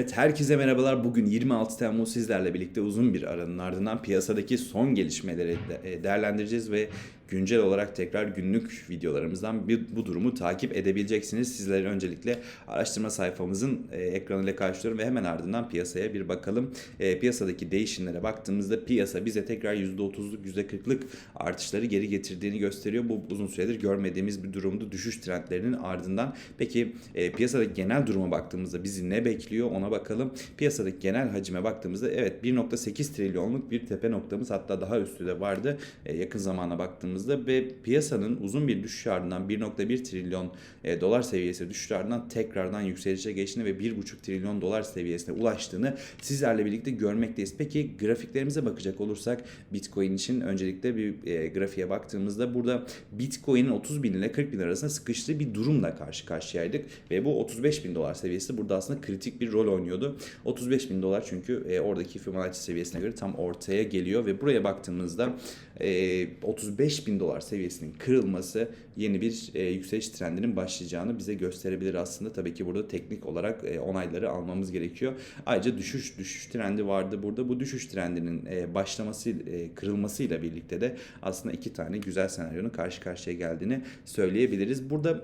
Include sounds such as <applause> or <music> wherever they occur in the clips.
Evet herkese merhabalar. Bugün 26 Temmuz sizlerle birlikte uzun bir aranın ardından piyasadaki son gelişmeleri e, değerlendireceğiz ve güncel olarak tekrar günlük videolarımızdan bir, bu durumu takip edebileceksiniz. Sizleri öncelikle araştırma sayfamızın e, ekranıyla karşılıyorum ve hemen ardından piyasaya bir bakalım. E, piyasadaki değişimlere baktığımızda piyasa bize tekrar %30'luk %40'lık artışları geri getirdiğini gösteriyor. Bu uzun süredir görmediğimiz bir durumdu düşüş trendlerinin ardından. Peki e, piyasadaki genel duruma baktığımızda bizi ne bekliyor ona bakalım. Piyasadaki genel hacime baktığımızda evet 1.8 trilyonluk bir tepe noktamız hatta daha üstü de vardı e, yakın zamana baktığımızda ve piyasanın uzun bir düşüş ardından 1.1 trilyon e, dolar seviyesi düşüş ardından tekrardan yükselişe geçtiğini ve 1.5 trilyon dolar seviyesine ulaştığını sizlerle birlikte görmekteyiz. Peki grafiklerimize bakacak olursak Bitcoin için öncelikle bir e, grafiğe baktığımızda burada Bitcoin'in 30 bin ile 40 bin arasında sıkıştığı bir durumla karşı karşıyaydık ve bu 35 bin dolar seviyesi burada aslında kritik bir rol oynuyordu. 35 bin dolar çünkü e, oradaki Fibonacci seviyesine göre tam ortaya geliyor ve buraya baktığımızda e, 35 bin dolar seviyesinin kırılması yeni bir e, yükseliş trendinin başlayacağını bize gösterebilir aslında. Tabii ki burada teknik olarak e, onayları almamız gerekiyor. Ayrıca düşüş düşüş trendi vardı burada. Bu düşüş trendinin e, başlaması e, kırılmasıyla birlikte de aslında iki tane güzel senaryonun karşı karşıya geldiğini söyleyebiliriz. Burada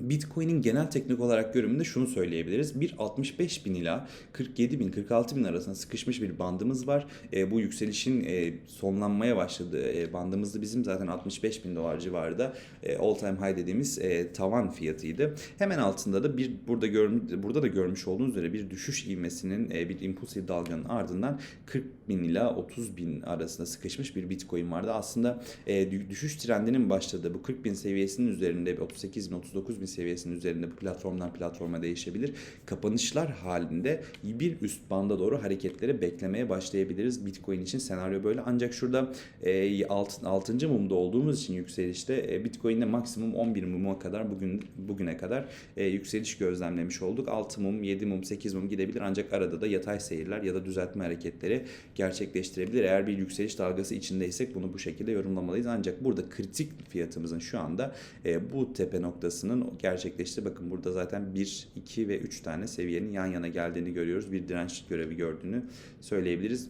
Bitcoin'in genel teknik olarak görünümünde şunu söyleyebiliriz. Bir 65 bin ila 47 bin 46 bin arasında sıkışmış bir bandımız var. E, bu yükselişin e, sonlanmaya başladığı e, bandımızda bizim zaten 65 bin dolar civarında e, all time high dediğimiz e, tavan fiyatıydı. Hemen altında da bir burada gör, burada da görmüş olduğunuz üzere bir düşüş ivmesinin e, bir impulsif dalganın ardından 40 bin ila 30 bin arasında sıkışmış bir Bitcoin vardı. Aslında e, düşüş trendinin başladığı bu 40 bin seviyesinin üzerinde 38 bin 39 bin seviyesinin üzerinde bu platformdan platforma değişebilir. Kapanışlar halinde bir üst banda doğru hareketleri beklemeye başlayabiliriz. Bitcoin için senaryo böyle. Ancak şurada e, alt, 6. mumda olduğumuz için yükselişte e, Bitcoin'de maksimum 11 muma kadar bugün bugüne kadar e, yükseliş gözlemlemiş olduk. 6 mum, 7 mum, 8 mum gidebilir ancak arada da yatay seyirler ya da düzeltme hareketleri gerçekleştirebilir. Eğer bir yükseliş dalgası içindeysek bunu bu şekilde yorumlamalıyız. Ancak burada kritik fiyatımızın şu anda e, bu tepe noktasının gerçekleşti. Bakın burada zaten 1, 2 ve 3 tane seviyenin yan yana geldiğini görüyoruz. Bir direnç görevi gördüğünü söyleyebiliriz.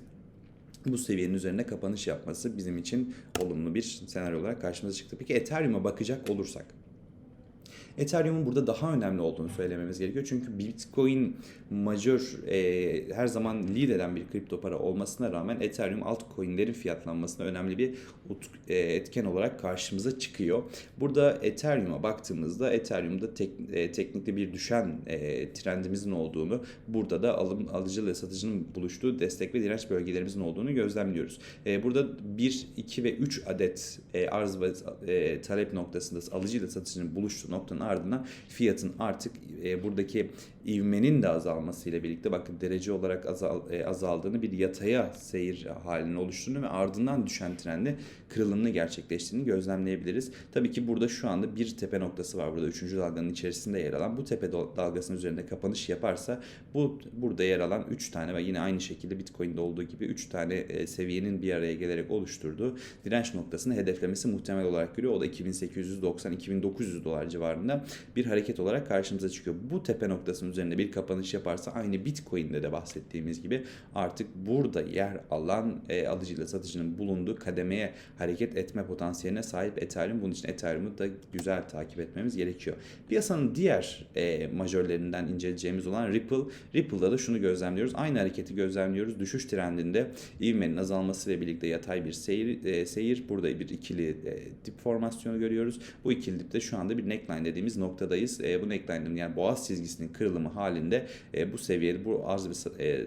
Bu seviyenin üzerine kapanış yapması bizim için olumlu bir senaryo olarak karşımıza çıktı. Peki Ethereum'a bakacak olursak. Ethereum'un burada daha önemli olduğunu söylememiz gerekiyor. Çünkü Bitcoin majör e, her zaman lead eden bir kripto para olmasına rağmen Ethereum altcoin'lerin fiyatlanmasına önemli bir e, etken olarak karşımıza çıkıyor. Burada Ethereum'a baktığımızda Ethereum'da tek, e, teknikte bir düşen e, trendimizin olduğunu, burada da alım alıcı ile satıcının buluştuğu destek ve direnç bölgelerimizin olduğunu gözlemliyoruz. E, burada 1, 2 ve 3 adet e, arz ve e, talep noktasında alıcı ile satıcının buluştuğu noktanın ardından fiyatın artık e, buradaki ivmenin de azalmasıyla birlikte bakın derece olarak azal, e, azaldığını bir yataya seyir halinin oluştuğunu ve ardından düşen trendin kırılımını gerçekleştiğini gözlemleyebiliriz. Tabii ki burada şu anda bir tepe noktası var burada 3. dalganın içerisinde yer alan. Bu tepe dalgasının üzerinde kapanış yaparsa bu burada yer alan 3 tane ve yine aynı şekilde Bitcoin'de olduğu gibi 3 tane e, seviyenin bir araya gelerek oluşturduğu direnç noktasını hedeflemesi muhtemel olarak görüyor. O da 2890-2900 dolar civarında bir hareket olarak karşımıza çıkıyor. Bu tepe noktasının üzerinde bir kapanış yaparsa aynı Bitcoin'de de bahsettiğimiz gibi artık burada yer alan e, alıcıyla satıcının bulunduğu kademeye hareket etme potansiyeline sahip Ethereum. Bunun için Ethereum'u da güzel takip etmemiz gerekiyor. Piyasanın diğer e, majörlerinden inceleyeceğimiz olan Ripple. Ripple'da da şunu gözlemliyoruz. Aynı hareketi gözlemliyoruz. Düşüş trendinde ivmenin azalmasıyla birlikte yatay bir seyir, e, seyir. burada bir ikili e, dip formasyonu görüyoruz. Bu ikili dipte şu anda bir neckline dediğimiz noktadayız. E, bu neckline'ın yani boğaz çizgisinin kırılımı halinde e, bu seviyede bu arz ve e,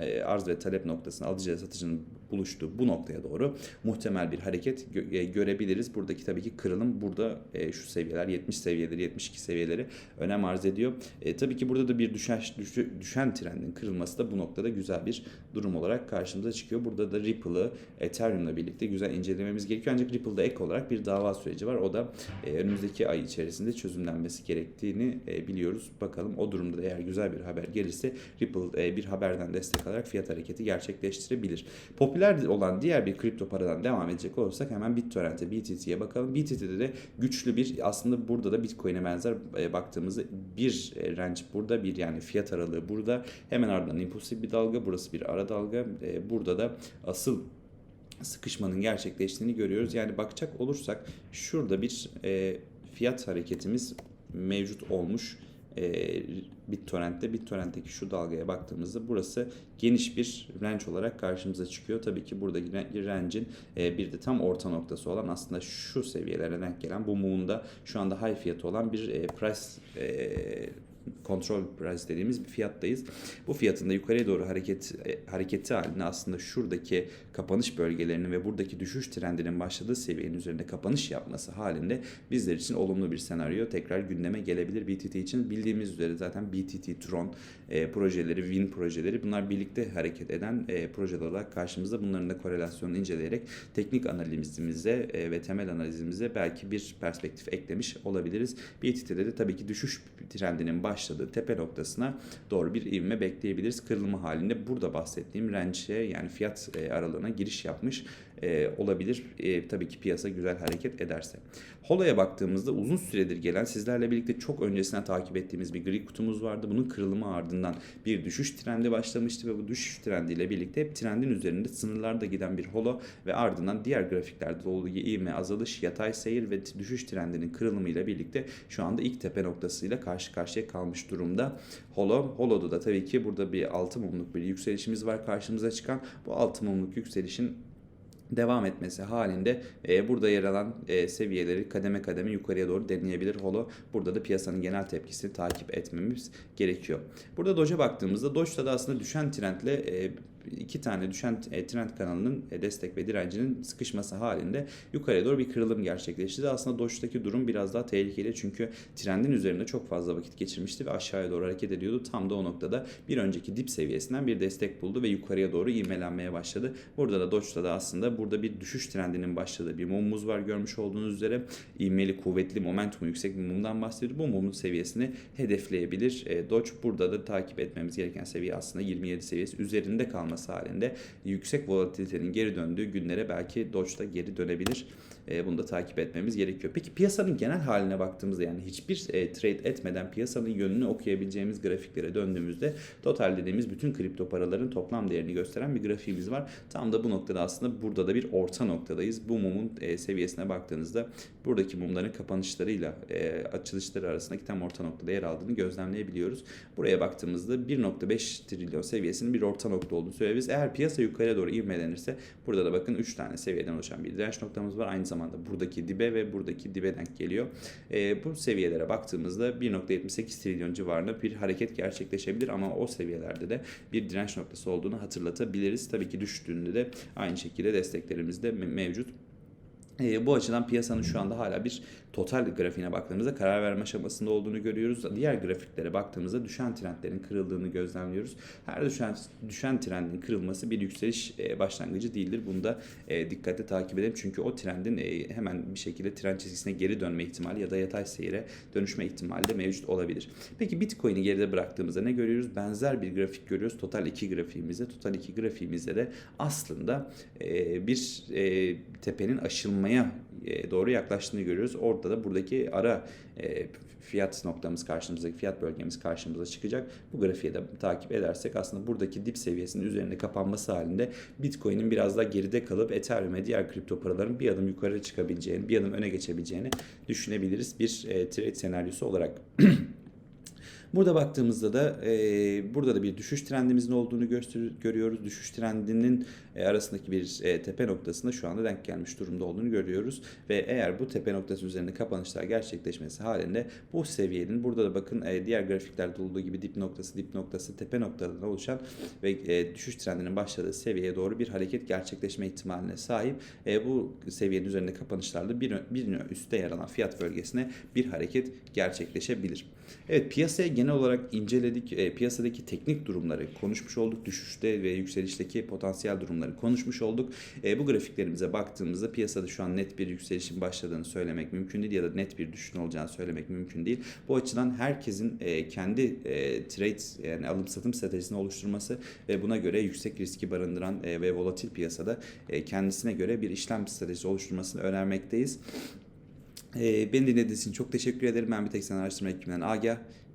e, arz ve talep noktasını alıcı satıcının buluştuğu bu noktaya doğru muhtemel bir hareket gö- e, görebiliriz. Buradaki tabii ki kırılım burada e, şu seviyeler 70 seviyeleri 72 seviyeleri önem arz ediyor. E, tabii ki burada da bir düşen düşen trendin kırılması da bu noktada güzel bir durum olarak karşımıza çıkıyor. Burada da Ripple'ı Ethereum'la birlikte güzel incelememiz gerekiyor. Ancak Ripple'da ek olarak bir dava süreci var. O da e, önümüzdeki ay içerisinde çözümlenmesi gerektiğini e, biliyoruz. Bakalım o durumda da eğer güzel bir haber gelirse Ripple e, bir haberden destek alarak fiyat hareketi gerçekleştirebilir. Popüler Popüler olan diğer bir kripto paradan devam edecek olursak hemen BitTorrent'e, BTC'ye bakalım. BTC'de de güçlü bir aslında burada da Bitcoin'e benzer e, baktığımızda bir e, range burada bir yani fiyat aralığı burada. Hemen ardından impulsif bir dalga burası bir ara dalga. E, burada da asıl sıkışmanın gerçekleştiğini görüyoruz. Yani bakacak olursak şurada bir e, fiyat hareketimiz mevcut olmuş. E, BitTorrent'te BitTorrent'teki şu dalgaya baktığımızda burası geniş bir range olarak karşımıza çıkıyor. Tabii ki buradaki range'in e, bir de tam orta noktası olan aslında şu seviyelere denk gelen bu mum'un da şu anda high fiyatı olan bir e, price e, kontrol price dediğimiz bir fiyattayız. Bu fiyatın da yukarıya doğru hareket e, hareketi halinde aslında şuradaki kapanış bölgelerinin ve buradaki düşüş trendinin başladığı seviyenin üzerinde kapanış yapması halinde bizler için olumlu bir senaryo tekrar gündeme gelebilir BTT için. Bildiğimiz üzere zaten BTT, Tron e, projeleri, Win projeleri bunlar birlikte hareket eden e, projeler olarak karşımızda. Bunların da korelasyonunu inceleyerek teknik analizimize e, ve temel analizimize belki bir perspektif eklemiş olabiliriz. BTT'de de tabii ki düşüş trendinin başladığı tepe noktasına doğru bir ivme bekleyebiliriz. Kırılma halinde burada bahsettiğim range'e yani fiyat e, aralığına giriş yapmış e, olabilir. E, tabii ki piyasa güzel hareket ederse. Holo'ya baktığımızda uzun süredir gelen sizlerle birlikte çok öncesine takip ettiğimiz bir gri kutumuz vardı. Bunun kırılımı ardından bir düşüş trendi başlamıştı ve bu düşüş trendiyle birlikte hep trendin üzerinde sınırlarda giden bir Holo ve ardından diğer grafiklerde olduğu ivme azalış, yatay seyir ve düşüş trendinin kırılımıyla birlikte şu anda ilk tepe noktasıyla karşı karşıya kalmış durumda. Holo, Holo'da da tabii ki burada bir 6 mumluk bir yükselişimiz var karşımıza çıkan. Bu 6 mumluk yükselişin devam etmesi halinde e, burada yer alan e, seviyeleri kademe kademe yukarıya doğru deneyebilir Holo. Burada da piyasanın genel tepkisini takip etmemiz gerekiyor. Burada Doge'a baktığımızda Doge'da da aslında düşen trendle e, iki tane düşen e, trend kanalının e, destek ve direncinin sıkışması halinde yukarıya doğru bir kırılım gerçekleşti. Aslında Doge'daki durum biraz daha tehlikeli çünkü trendin üzerinde çok fazla vakit geçirmişti ve aşağıya doğru hareket ediyordu. Tam da o noktada bir önceki dip seviyesinden bir destek buldu ve yukarıya doğru ivmelenmeye başladı. Burada da Doge'da da aslında burada bir düşüş trendinin başladığı bir mumumuz var görmüş olduğunuz üzere. ivmeli, kuvvetli, momentumu yüksek bir mumdan bahsediyor. Bu mumun seviyesini hedefleyebilir. E, Doge burada da takip etmemiz gereken seviye aslında 27 seviyesi üzerinde kalması halinde yüksek volatilitenin geri döndüğü günlere belki Doge'da geri dönebilir. E, bunu da takip etmemiz gerekiyor. Peki piyasanın genel haline baktığımızda yani hiçbir e, trade etmeden piyasanın yönünü okuyabileceğimiz grafiklere döndüğümüzde total dediğimiz bütün kripto paraların toplam değerini gösteren bir grafiğimiz var. Tam da bu noktada aslında burada da bir orta noktadayız. Bu mumun e, seviyesine baktığınızda buradaki mumların kapanışlarıyla e, açılışları arasındaki tam orta noktada yer aldığını gözlemleyebiliyoruz. Buraya baktığımızda 1.5 trilyon seviyesinin bir orta nokta olduğunu söyleyebiliriz. Eğer piyasa yukarıya doğru ivmelenirse burada da bakın 3 tane seviyeden oluşan bir direnç noktamız var. Aynı zamanda buradaki dibe ve buradaki dibe denk geliyor. E, bu seviyelere baktığımızda 1.78 trilyon civarında bir hareket gerçekleşebilir ama o seviyelerde de bir direnç noktası olduğunu hatırlatabiliriz. Tabii ki düştüğünde de aynı şekilde desteklerimiz de mevcut. E, bu açıdan piyasanın şu anda hala bir total grafiğine baktığımızda karar verme aşamasında olduğunu görüyoruz. Diğer grafiklere baktığımızda düşen trendlerin kırıldığını gözlemliyoruz. Her düşen düşen trendin kırılması bir yükseliş e, başlangıcı değildir. Bunu da e, dikkatle takip edelim. Çünkü o trendin e, hemen bir şekilde trend çizgisine geri dönme ihtimali ya da yatay seyre dönüşme ihtimali de mevcut olabilir. Peki Bitcoin'i geride bıraktığımızda ne görüyoruz? Benzer bir grafik görüyoruz. Total 2 grafiğimizde. Total 2 grafiğimizde de aslında e, bir e, tepenin aşılmaya e, doğru yaklaştığını görüyoruz. Orada da buradaki ara e, fiyat noktamız karşımızdaki fiyat bölgemiz karşımıza çıkacak. Bu grafiği de takip edersek aslında buradaki dip seviyesinin üzerinde kapanması halinde Bitcoin'in biraz daha geride kalıp Ethereum ve diğer kripto paraların bir adım yukarı çıkabileceğini, bir adım öne geçebileceğini düşünebiliriz bir e, trade senaryosu olarak. <clears throat> Burada baktığımızda da e, burada da bir düşüş trendimizin olduğunu göster- görüyoruz. Düşüş trendinin e, arasındaki bir e, tepe noktasında şu anda denk gelmiş durumda olduğunu görüyoruz. Ve eğer bu tepe noktası üzerinde kapanışlar gerçekleşmesi halinde bu seviyenin burada da bakın e, diğer grafiklerde olduğu gibi dip noktası, dip noktası, tepe noktalarından oluşan ve e, düşüş trendinin başladığı seviyeye doğru bir hareket gerçekleşme ihtimaline sahip. E, bu seviyenin üzerinde kapanışlarla bir, bir üstte yer alan fiyat bölgesine bir hareket gerçekleşebilir. Evet piyasaya genel olarak inceledik. E, piyasadaki teknik durumları konuşmuş olduk. Düşüşte ve yükselişteki potansiyel durumları konuşmuş olduk. E, bu grafiklerimize baktığımızda piyasada şu an net bir yükselişin başladığını söylemek mümkün değil ya da net bir düşüşün olacağını söylemek mümkün değil. Bu açıdan herkesin e, kendi e, trade yani alım satım stratejisini oluşturması ve buna göre yüksek riski barındıran e, ve volatil piyasada e, kendisine göre bir işlem stratejisi oluşturmasını önermekteyiz. E, beni dinlediğiniz için çok teşekkür ederim. Ben bir tek sen araştırma ekibinden Agah.